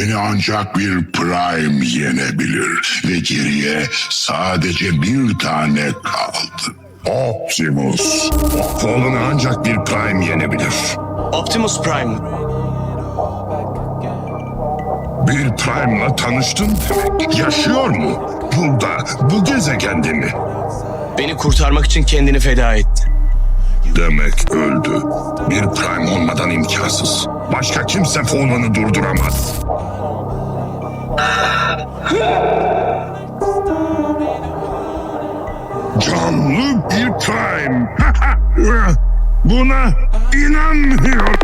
Beni ancak bir Prime yenebilir ve geriye sadece bir tane kaldı. Optimus. Oğlunu ancak bir Prime yenebilir. Optimus Prime. Bir Prime'la tanıştın demek. Yaşıyor mu? Burada, bu gezegende mi? Beni kurtarmak için kendini feda etti. Demek öldü. Bir Prime olmadan imkansız. Başka kimse Fallen'ı durduramaz. Canlı bir Prime. Buna inanmıyorum.